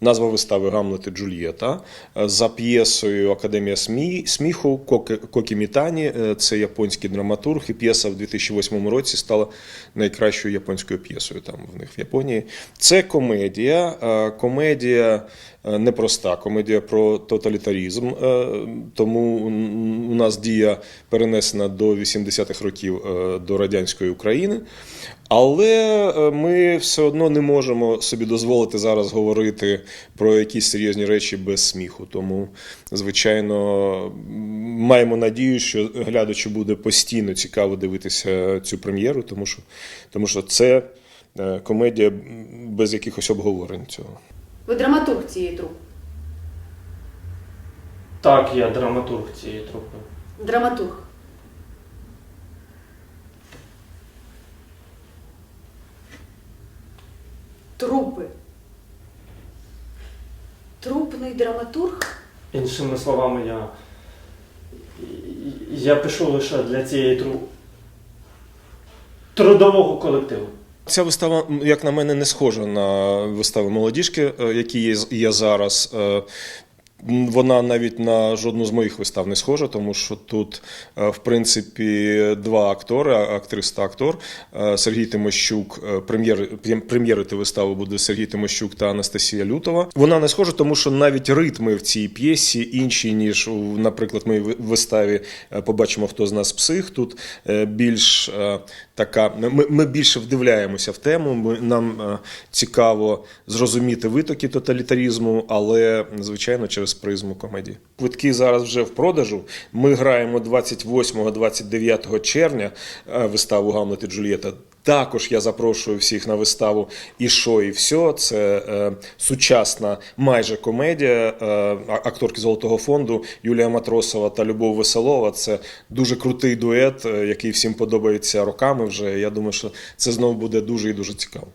Назва вистави Гамлет і Джульєта Е, за п'єсою Академія смі... сміху Кокі, Мітані. Е, Це японський драматург, і п'єса в 2008 році стала найкращою японською п'єсою там в них в Японії. Це комедія. е, Комедія непроста, комедія про тоталітарізм. е, Тому у нас дія перенесена до 80-х років е, до радянської України. Але е, ми все одно не можемо собі дозволити зараз говорити про якісь серйозні речі без сміху. Тому, звичайно, маємо надію, що глядачу буде постійно цікаво дивитися цю прем'єру, тому що, тому що це е, комедія без якихось обговорень цього. Ви драматург цієї трупи. Так, я драматург цієї трупи. Драматург. Трупи. Трупний драматург? Іншими словами, я. Я пишу лише для цієї тру... трудового колективу. Ця вистава, як на мене, не схожа на вистави молодіжки, е, які є, зараз. Е, Вона навіть на жодну з моїх вистав не схожа, тому що тут, е, в принципі, два актори, актриса та актор. Сергій Тимощук, прем'єр, прем'єрити вистави буде Сергій Тимощук та Анастасія Лютова. Вона не схожа, тому що навіть ритми в цій п'єсі інші, ніж, наприклад, моїй ви- виставі побачимо, хто з нас псих. Тут більш така. Ми, ми більше вдивляємося в тему. Ми, нам е, цікаво зрозуміти витоки тоталітарізму, але звичайно через призму комедії. Квитки зараз вже в продажу. Ми граємо 28-29 червня е, виставу Гамлет і Джульєта. Також я запрошую всіх на виставу і що, і все. Це е, сучасна майже комедія е, акторки Золотого фонду Юлія Матросова та Любов Веселова. Це дуже крутий дует, е, який всім подобається роками вже. Я думаю, що це знову буде дуже і дуже цікаво.